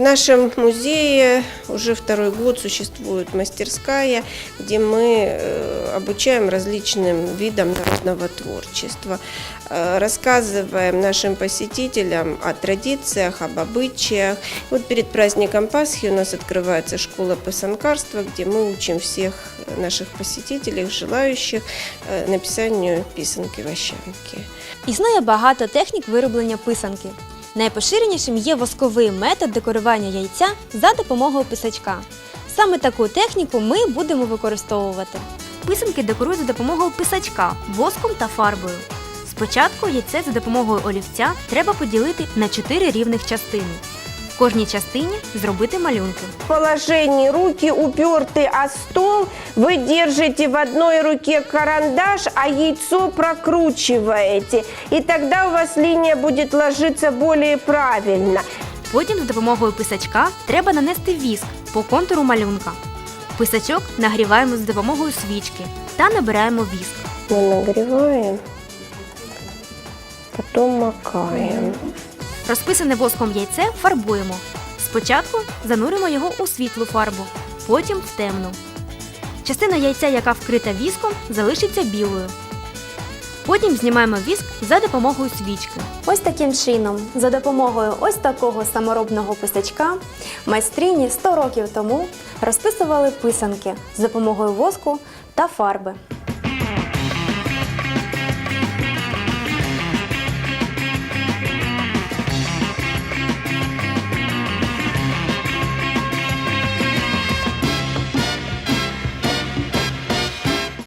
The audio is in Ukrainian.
нашем музее уже второй год существует мастерская, где мы э, обучаем различным видам народного творчества. Э, Рассказываем нашим посетителям о традициях, об обычаях. Вот перед праздником Пасхи у нас открывается школа писанкарства, где мы учим всех наших посетителей, желающих э, написанию писанки-вощанки. Існує багато технік вироблення писанки. Найпоширенішим є восковий метод декорування яйця за допомогою писачка. Саме таку техніку ми будемо використовувати. Писанки декорують за допомогою писачка, воском та фарбою. Спочатку яйце за допомогою олівця треба поділити на 4 рівних частини. В кожній частині зробити малюнки. В положении руки уперты о стол, вы держите в одной руке карандаш, а яйцо прокручиваете. И тогда у вас линия будет ложиться более правильно. Потім за допомогою писачка треба нанести віск по контуру малюнка. Писачок нагріваємо за допомогою свічки та набираємо віск. Мы нагреваем, потом макаем. Розписане воском яйце фарбуємо. Спочатку зануримо його у світлу фарбу, потім в темну. Частина яйця, яка вкрита віском, залишиться білою. Потім знімаємо віск за допомогою свічки. Ось таким чином, за допомогою ось такого саморобного писачка, майстрині 100 років тому розписували писанки з допомогою воску та фарби.